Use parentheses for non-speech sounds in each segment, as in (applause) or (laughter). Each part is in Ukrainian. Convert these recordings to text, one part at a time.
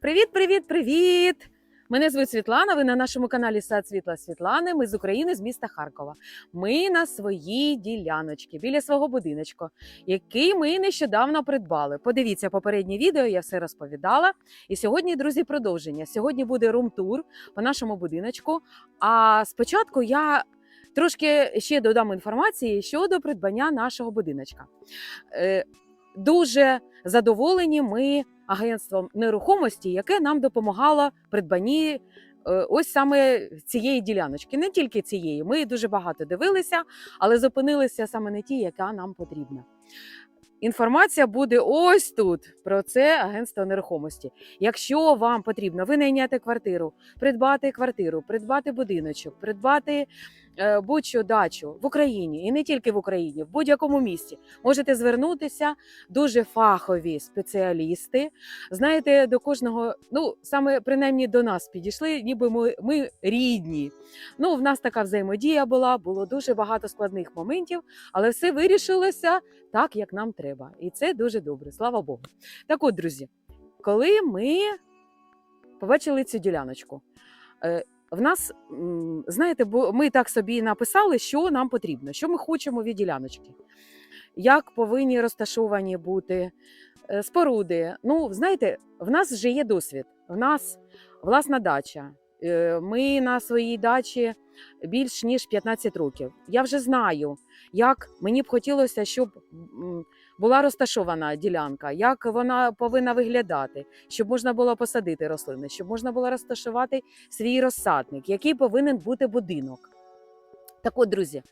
Привіт, привіт, привіт! Мене звуть Світлана. Ви на нашому каналі Сад Світла Світлани. Ми з України, з міста Харкова. Ми на своїй діляночці біля свого будиночку, який ми нещодавно придбали. Подивіться попереднє відео, я все розповідала. І сьогодні, друзі, продовження. Сьогодні буде рум-тур по нашому будиночку. А спочатку я трошки ще додам інформації щодо придбання нашого будиночка. Е, Дуже задоволені ми агентством нерухомості, яке нам допомагало придбанні е, ось саме цієї діляночки. Не тільки цієї. Ми дуже багато дивилися, але зупинилися саме на тій, яка нам потрібна. Інформація буде ось тут про це агентство нерухомості. Якщо вам потрібно винайняти квартиру, придбати квартиру, придбати будиночок, придбати будь-що дачу в Україні і не тільки в Україні, в будь-якому місті, можете звернутися. Дуже фахові спеціалісти. Знаєте, до кожного, ну саме принаймні до нас підійшли, ніби ми, ми рідні. Ну, в нас така взаємодія була, було дуже багато складних моментів, але все вирішилося так, як нам треба. І це дуже добре, слава Богу. Так от, друзі, коли ми побачили цю діляночку, е, в нас, знаєте, бо ми так собі написали, що нам потрібно, що ми хочемо від діляночки, як повинні розташовані бути е, споруди. Ну, знаєте, в нас вже є досвід, в нас власна дача. Е, Ми на своїй дачі більш ніж 15 років. Я вже знаю, як мені б хотілося, щоб була розташована ділянка, як вона повинна виглядати, щоб можна було посадити рослини, щоб можна було розташувати свій розсадник, який повинен бути будинок. Так от, друзі,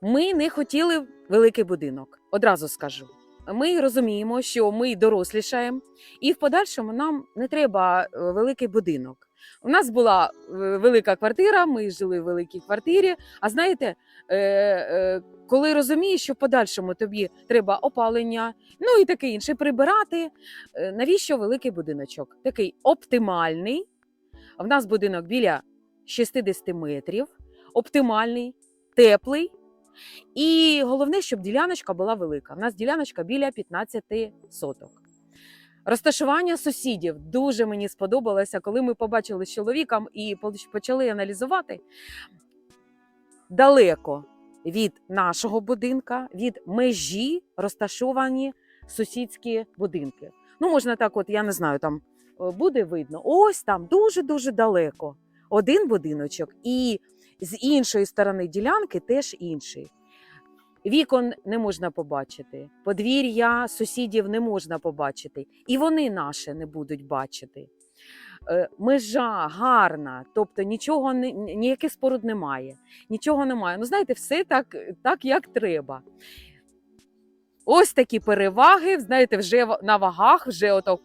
ми не хотіли великий будинок, одразу скажу. Ми розуміємо, що ми дорослішаємо, і в подальшому нам не треба е, великий будинок. У нас була е, велика квартира, ми жили в великій квартирі. А знаєте, е, коли розумієш, що в подальшому тобі треба опалення, ну і таке інше прибирати, е, навіщо великий будиночок? Такий оптимальний. В нас будинок біля 60 метрів, оптимальний, теплий. І головне, щоб діляночка була велика. У нас діляночка біля 15 соток. Розташування сусідів дуже мені сподобалося, коли ми побачили з чоловіком і почали аналізувати далеко від нашого будинка, від межі розташовані сусідські будинки. Ну, можна так, от я не знаю, там е, буде видно. Ось там дуже-дуже далеко. Один будиночок, і з іншої сторони ділянки теж інший. Вікон не можна побачити, подвір'я сусідів не можна побачити, і вони наше не будуть бачити. Е, Межа гарна, тобто нічого ніяких споруд немає, нічого немає. Ну, знаєте, все так, так як треба. Ось такі переваги, знаєте, вже на вагах, вже ото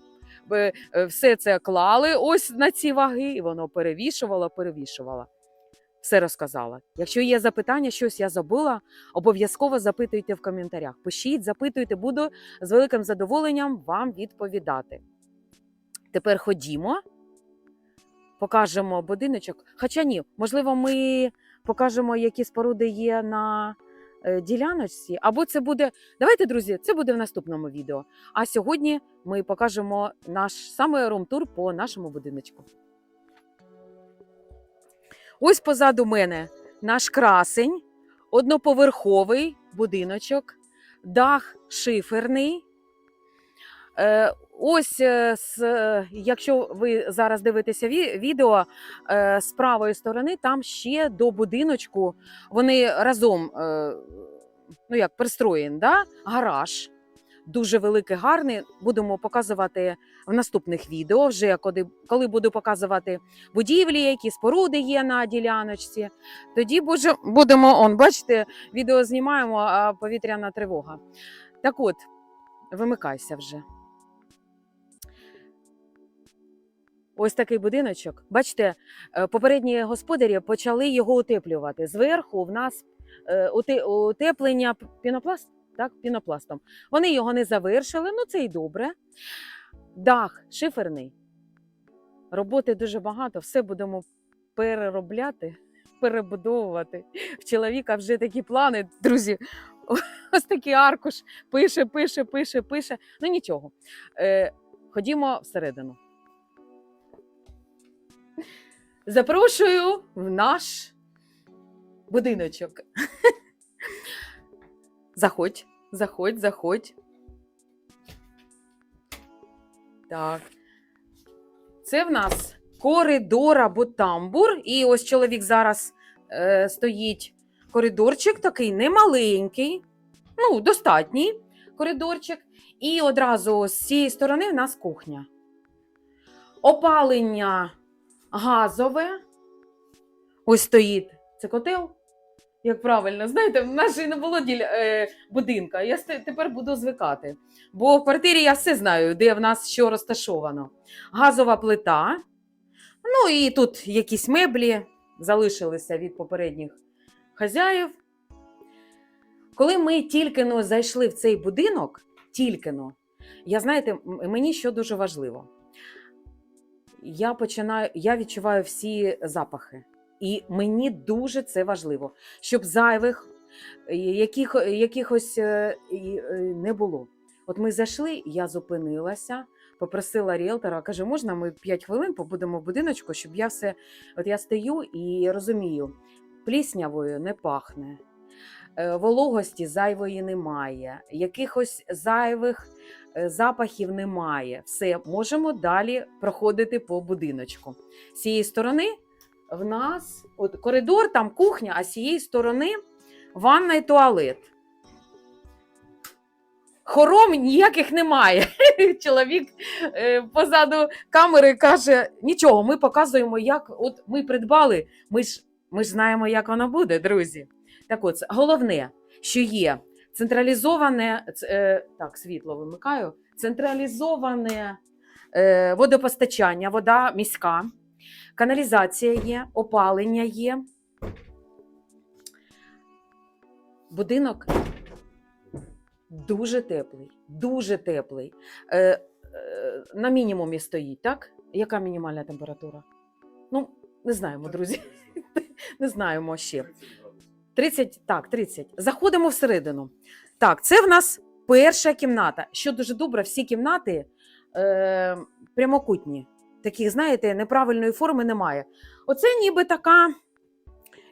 е, все це клали ось на ці ваги, і воно перевішувало, перевішувало. Все розказала. Якщо є запитання, щось я забула, обов'язково запитуйте в коментарях. Пишіть, запитуйте, буду з великим задоволенням вам відповідати. Тепер ходімо, покажемо будиночок. Хоча ні, можливо, ми покажемо, які споруди є на е, діляночці. Або це буде. Давайте, друзі, це буде в наступному відео. А сьогодні ми покажемо наш саме рум-тур по нашому будиночку. Ось позаду мене наш красень, одноповерховий будиночок, дах шиферний. Ось, е, е, якщо ви зараз дивитеся відео е, з правої сторони, там ще до будиночку вони разом ну як пристроєні, да? гараж. Дуже великий, гарний. Будемо показувати в наступних відео, вже коли, коли буду показувати будівлі, які споруди є на діляночці. Тоді будемо, он, бачите, відео знімаємо, а повітряна тривога. Так от, вимикайся вже. Ось такий будиночок. Бачите, е, попередні господарі почали його утеплювати. Зверху в нас е, утеплення пінопласт, так, пінопластом. Вони його не завершили, ну це й добре. Дах шиферний. Роботи дуже багато, все будемо переробляти, (laughs) перебудовувати. В чоловіка вже такі плани, друзі. (laughs) Ось такий аркуш пише, пише, пише, пише. Ну нічого. Е, ходімо всередину. Запрошую в наш будиночок. (laughs) Заходь, заходь, заходь. Так. Це в нас коридор або тамбур. І ось чоловік зараз е, стоїть. Коридорчик такий немаленький, ну, достатній коридорчик. І одразу з цієї сторони в нас кухня. Опалення газове. Ось стоїть. Це котел. Як правильно, знаєте, в нас же не було діля, е, будинка. Я тепер буду звикати. Бо в квартирі я все знаю, де в нас що розташовано. Газова плита. Ну і тут якісь меблі залишилися від попередніх хазяїв. Коли ми тільки но зайшли в цей будинок, тільки но, я знаєте, мені що дуже важливо. Я починаю, я відчуваю всі запахи. І мені дуже це важливо, щоб зайвих е, яких, якихось е, і, е, не було. От ми зайшли, я зупинилася, попросила ріелтора, каже, можна ми 5 хвилин побудемо в будиночку, щоб я все. От я стою і розумію, пліснявою не пахне, вологості зайвої немає, якихось зайвих е, запахів немає. Все, можемо далі проходити по будиночку. З цієї сторони в нас от коридор, там кухня, а з цієї сторони ванна і туалет. Хором ніяких немає. (laughs) Чоловік е, позаду камери каже: нічого, ми показуємо, як от ми придбали. Ми ж, ми ж знаємо, як воно буде, друзі. Так от, головне, що є централізоване, е, так, світло вимикаю, централізоване е, водопостачання, вода міська, каналізація є, опалення є. Будинок дуже теплий, дуже теплий. Е, е, на мінімумі стоїть, так? Яка мінімальна температура? Ну, не знаємо, друзі. (laughs) Не знаємо ще. 30, так, 30. Заходимо всередину. Так, це в нас перша кімната. Що дуже добре, всі кімнати е, прямокутні. Таких, знаєте, неправильної форми немає. Оце ніби така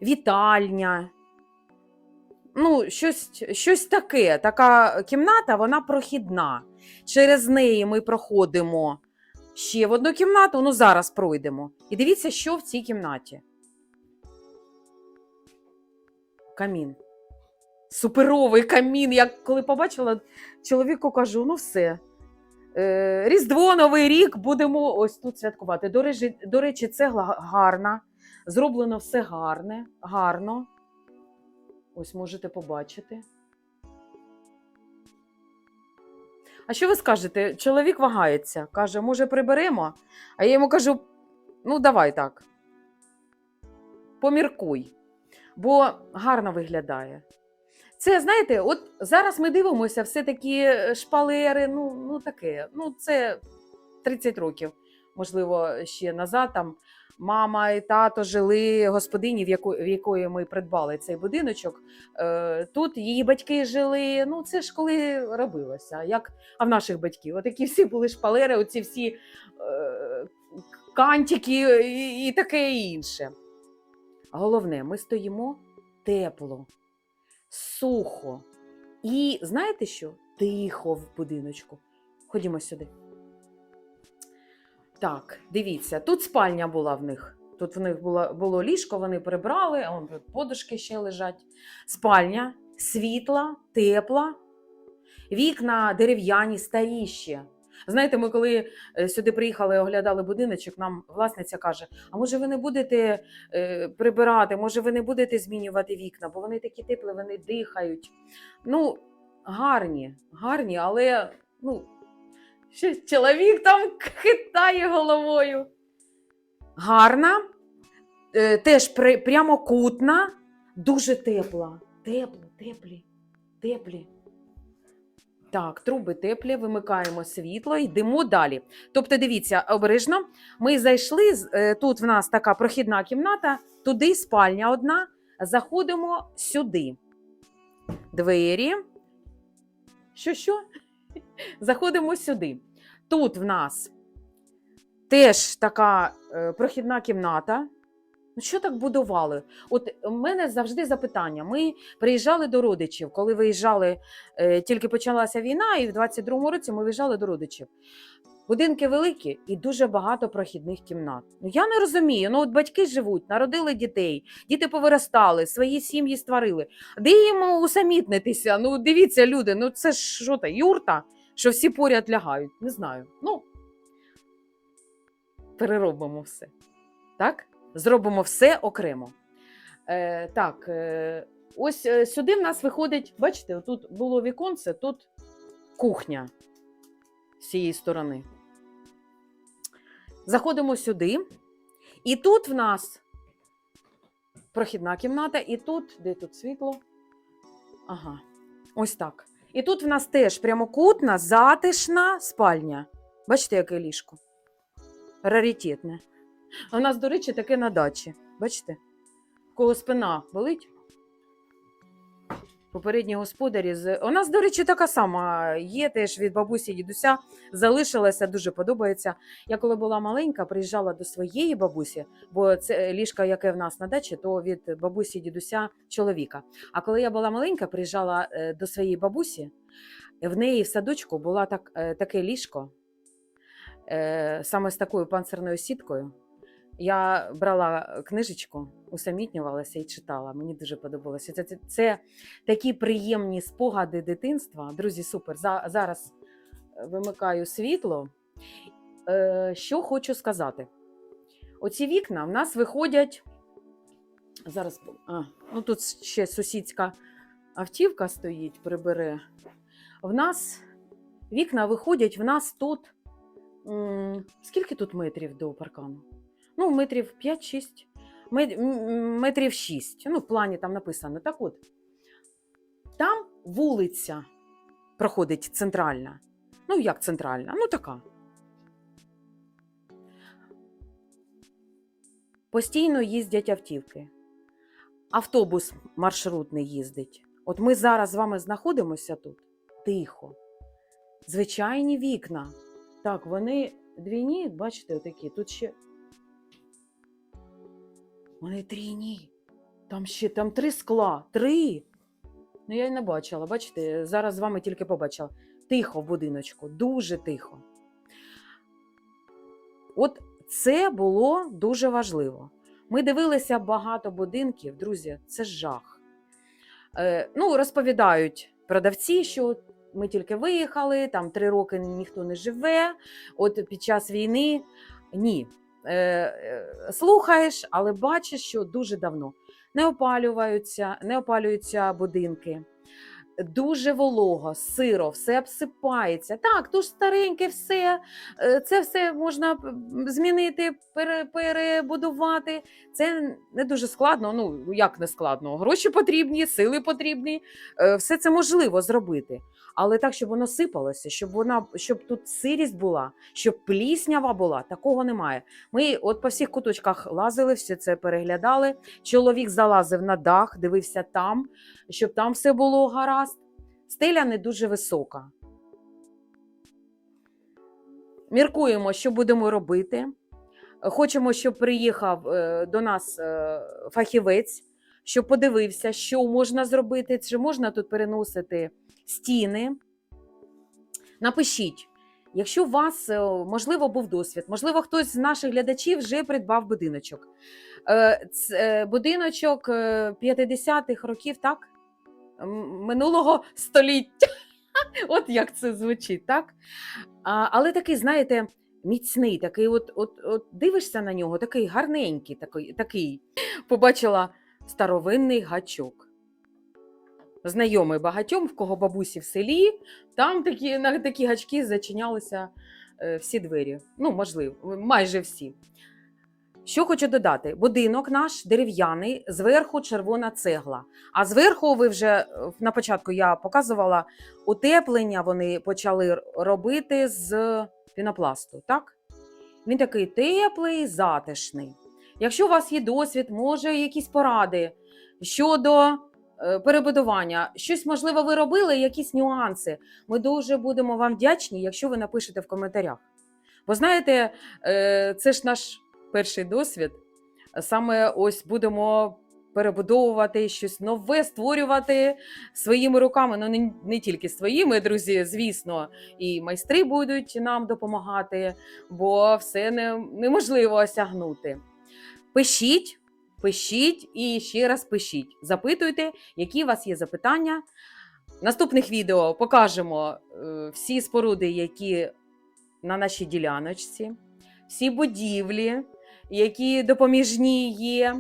вітальня. Ну, щось, щось таке. Така кімната, вона прохідна. Через неї ми проходимо ще в одну кімнату, ну зараз пройдемо. І дивіться, що в цій кімнаті. Камін. Суперовий камін. Я коли побачила, чоловіку кажу: ну все. Е, Різдво, Новий рік будемо ось тут святкувати. До речі, до речі, цегла гарна. Зроблено все гарне, гарно. Ось можете побачити. А що ви скажете? Чоловік вагається, каже, може, приберемо? А я йому кажу: ну, давай так. Поміркуй, бо гарно виглядає. Це, знаєте, от зараз ми дивимося, все-таки шпалери, ну, ну таке. Ну, це 30 років, можливо, ще назад. Там мама і тато жили господині, в яко- в якої ми придбали цей будиночок. Е, Тут її батьки жили. Ну, це ж коли робилося. Як а в наших батьків, от такі всі були шпалери, оці всі е, кантики і, і таке інше. Головне, ми стоїмо тепло, сухо. І знаєте що? Тихо в будиночку. Ходімо сюди. Так, дивіться, тут спальня була в них. Тут в них було, було ліжко, вони прибрали, а подушки ще лежать. Спальня світла, тепла, вікна дерев'яні, старі ще. Знаєте, ми коли е, сюди приїхали, оглядали будиночок, нам власниця каже: а може ви не будете е, прибирати, може ви не будете змінювати вікна, бо вони такі теплі, вони дихають. Ну, гарні, гарні, але ну, ще чоловік там (laughs) хитає головою. Гарна, е, теж прямокутна, дуже тепла. Тепла, теплі, теплі. Так, труби теплі, вимикаємо світло, йдемо далі. Тобто, дивіться, обережно. Ми зайшли. е, Тут в нас така прохідна кімната, туди спальня одна. Заходимо сюди. Двері. Що, що? (laughs) Заходимо сюди. Тут в нас теж така е, прохідна кімната. Ну що так будували? От у мене завжди запитання. Ми приїжджали до родичів, коли виїжджали, е, тільки почалася війна, і в 22-му році ми виїжджали до родичів. Будинки великі і дуже багато прохідних кімнат. Ну я не розумію. Ну от батьки живуть, народили дітей, діти повиростали, свої сім'ї створили. Де їм усамітнитися? Ну дивіться, люди, ну це ж що та юрта, що всі поряд лягають. Не знаю. Ну переробимо все. Так? Зробимо все окремо. Е, так, е, ось е, сюди в нас виходить, бачите, тут було віконце, тут кухня з цієї сторони. Заходимо сюди, і тут в нас прохідна кімната, і тут, де тут світло? Ага, ось так. І тут в нас теж прямокутна, затишна спальня. Бачите, яке ліжко? Раритетне. А у нас, до речі, таке на дачі. Бачите? Кого спина болить? Попередні господарі з. У нас, до речі, така сама є теж від бабусі дідуся. Залишилася, дуже подобається. Я коли була маленька, приїжджала до своєї бабусі, бо це ліжко, яке в нас на дачі, то від бабусі дідуся чоловіка. А коли я була маленька, приїжджала е, до своєї бабусі, в неї в садочку було так, е, таке ліжко, е, саме з такою панцирною сіткою. Я брала книжечку, усамітнювалася і читала. Мені дуже подобалося. Це, це, це такі приємні спогади дитинства. Друзі, супер. За, зараз е, вимикаю світло. Е, що хочу сказати? Оці вікна в нас виходять. Зараз а, ну тут ще сусідська автівка стоїть, прибере. В нас вікна виходять, в нас тут. м, Скільки тут метрів до паркану? Ну, метрів 5-6, мет- м- м, метрів 6. Ну, в плані там написано. Так от, там вулиця проходить центральна. Ну, як центральна? Ну, така. Постійно їздять автівки. Автобус маршрутний їздить. От ми зараз з вами знаходимося тут тихо. Звичайні вікна. Так, вони двійні, бачите, отакі. Тут ще вони трійні. Там ще там три скла. Три. Ну, я й не бачила. Бачите, зараз з вами тільки побачила. Тихо в будиночку, дуже тихо. От це було дуже важливо. Ми дивилися багато будинків, друзі, це жах. Е, ну, розповідають продавці, що ми тільки виїхали, там три роки ніхто не живе. От під час війни ні. Е, е, слухаєш, але бачиш, що дуже давно не опалюються, не опалюються будинки. Дуже волого, сиро, все обсипається. Так, ж стареньке все, е, це все можна змінити, пере, перебудувати. Це не дуже складно. Ну як не складно? Гроші потрібні, сили потрібні. Все це можливо зробити. Але так, щоб воно сипалося, щоб вона щоб тут сирість була, щоб пліснява була, такого немає. Ми от по всіх куточках лазили, все це переглядали. Чоловік залазив на дах, дивився там, щоб там все було гаразд. Стеля не дуже висока. Міркуємо, що будемо робити. Хочемо, щоб приїхав е, до нас е, фахівець, щоб подивився, що можна зробити, чи можна тут переносити стіни. Напишіть, якщо у вас, е, можливо, був досвід, можливо, хтось з наших глядачів вже придбав будиночок. Е, е, Будиночок е, 50-х років, так? Минулого століття. (laughs) От як це звучить, так? Але такий, знаєте, міцний, такий, от, от, от дивишся на нього, такий гарненький, такий, такий. Побачила старовинний гачок. Знайомий багатьом, в кого бабусі в селі, там такі, на такі гачки зачинялися е, всі двері. Ну, можливо, майже всі. Що хочу додати: будинок наш дерев'яний, зверху червона цегла. А зверху, ви вже е, на початку я показувала, утеплення вони почали робити з пінопласту. Так? Він такий теплий, затишний. Якщо у вас є досвід, може якісь поради щодо перебудування, щось можливо ви робили, якісь нюанси. Ми дуже будемо вам вдячні, якщо ви напишете в коментарях. Бо знаєте, е, це ж наш перший досвід. саме ось будемо перебудовувати щось нове, створювати своїми руками. Ну не, не тільки своїми, друзі, звісно, і майстри будуть нам допомагати, бо все не, неможливо осягнути. Пишіть, пишіть і ще раз пишіть. Запитуйте, які у вас є запитання. В наступних відео покажемо е, всі споруди, які на нашій діляночці, всі будівлі, які допоміжні є.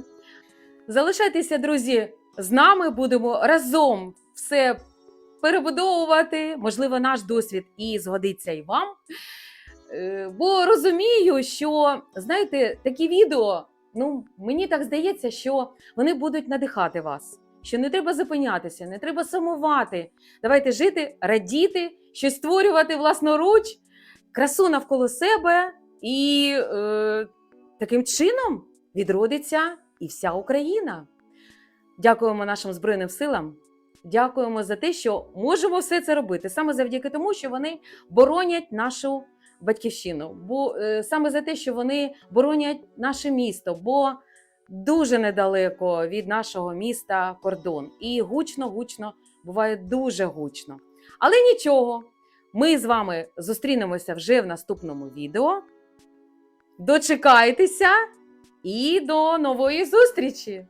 Залишайтеся, друзі, з нами будемо разом все перебудовувати. Можливо, наш досвід і згодиться і вам. Е, Бо розумію, що знаєте, такі відео, ну мені так здається, що вони будуть надихати вас. Що не треба зупинятися, не треба сумувати. Давайте жити, радіти, щось створювати власноруч, красу навколо себе, і е, таким чином відродиться і вся Україна. Дякуємо нашим Збройним силам. Дякуємо за те, що можемо все це робити саме завдяки тому, що вони боронять нашу батьківщину, бо е, саме за те, що вони боронять наше місто, бо дуже недалеко від нашого міста кордон. І гучно, гучно буває дуже гучно. Але нічого, ми з вами зустрінемося вже в наступному відео. Дочекайтеся і до нової зустрічі!